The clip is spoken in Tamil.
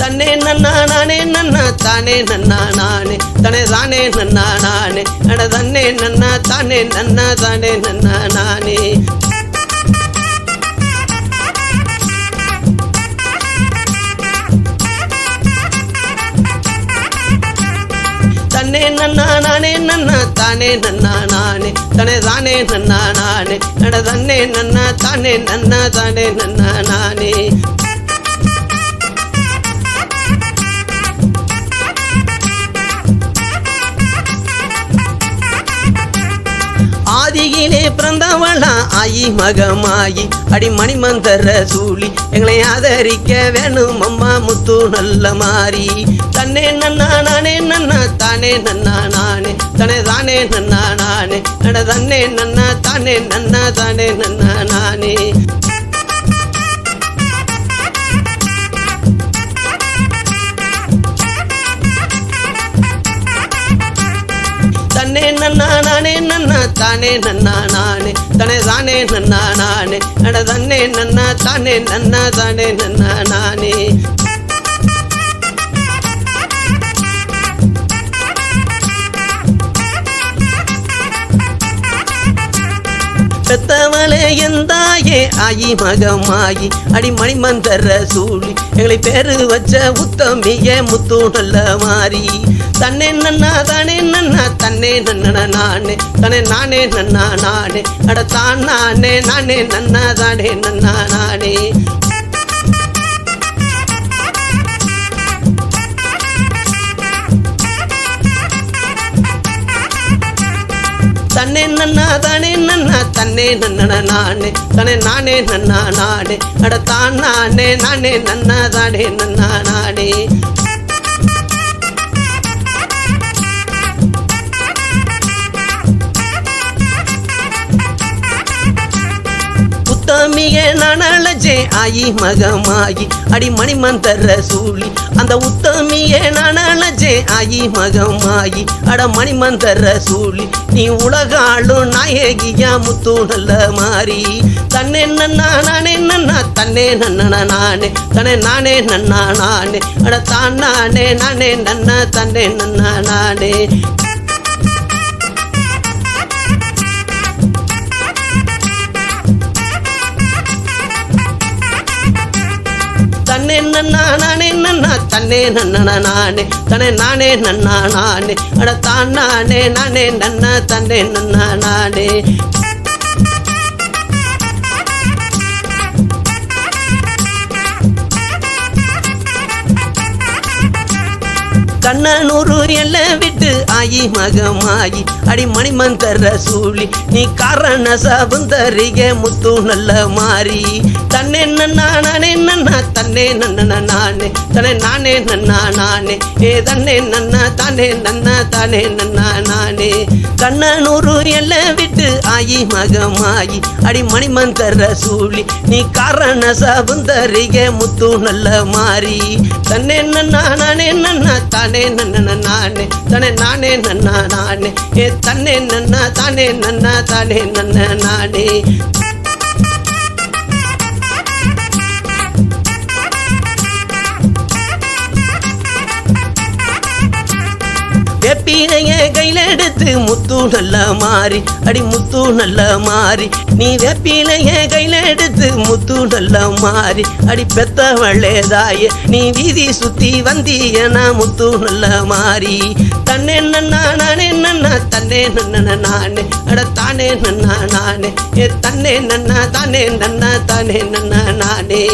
தன்னே நன்னா நானே நன்னா தானே நன்னா நானே தனே தானே நன்னா நானே அட தன்னே நன்னா தானே நன்னா தானே நன்னா நானே தன்னே நன்னா நானே நன்னா தானே நன்னா நானே தனே தானே நன்னா நானே அட தன்னே நன்னா தானே நன்னா தானே நன்னா நானே ஆதியிலே பிறந்தவளா ஆயி மகமாயி அடி மணிமந்தர சூழி எங்களை ஆதரிக்க வேணும் அம்மா முத்து நல்ல மாறி. தன்னே நன்னா நானே நன்னா தானே நன்னா நானே. தனே தானே நன்னா நானே. அட தன்னே நன்னா தானே நன்னா தானே நன்னா நானே. தன்னே நன்னா நானே நன்னா தானே நன்னா நானே. தனே தானே நன்னா நானே. அட தன்னே நன்னா தானே நன்னா தானே நன்னா நானே. பெத்தவளே எந்தாயே ஆயி மகமாயி அடி மணிமந்தர சூழி. எங்களை பேரு வச்ச உத்தமிய முத்து நல்ல மாறி. தன்னே நன்னா தானே நன்னா தன்னே நன்னா நானே. தனே நானே நன்னா நானே. அட தான் நானே நானே நன்னா தானே நன்னா நானே. தன்னே நன்னா தானே நன்னா தன்னே நன்னா நானே. தனே நானே நன்னா நானே. அட தான் நானே நானே நன்னா தானே நன்னா நானே. உத்தமிய நானழஜே ஆயி மகமாயி. அடி மணிமந்தர சூழி அந்த உத்தமியே நானழஜே ஆயி மகமாயி. அட மணிமந்தர சூழி நீ உலகாளும் நாயகியா முத்து நல்ல மாறி. தன்னே நன்னா நானே நன்னா தன்னே நன்னா நானே. தனே நானே நன்னா நானே. அட தான் நானே நானே நன்னா தன்னே நன்னா நானே. நன்னா நானே நன்னா தன்னே நன்னா நானே. தனே நானே நன்னா நானே. அட தான் நானே நானே நன்னா தன்னே நன்னா நானே. கண்ணனூரு எல்லை விட்டு ஆயி மகமாயி. அடி மணிமந்தர சூழி நீ காரண சபந்தரிக முத்து நல்ல மாறி. தன்னென்ன நானே நன்னா தன்னே நன்னா நானே தனே நானே நன்னா நானே. ஏ தன்னே நன்னா தானே நன்னா தானே நன்னா நானே. கண்ணனூரு எல்லாம் விட்டு ஆயி மகமாயி அடி மணிமந்தர சூழி நீ காரண சபந்தரிக முத்து நல்ல மாறி. தன்னே நன்னா நானே நன்னா தானே நன்னா நானே. தனே நானே நன்னா நானே. ஏ தன்னே நன்னா தானே நன்னா தானே நன்னா நானே. வெப்பினைய கையில எடுத்து முத்து நல்லா மாறி. அடி முத்து நல்லா மாறி. நீ வெப்பிலைய கையில எடுத்து முத்து நல்லா மாறி. அடி பெத்தவளே தாய நீ வீதி சுத்தி வந்தியனா முத்து நல்லா மாறி. தன்னே நன்னா நானே நன்னா தன்னே நன்னா நானே. அட தானே நன்னா நானே. ஏ தன்னே நன்னா தானே நன்னா தானே நன்னா நானே.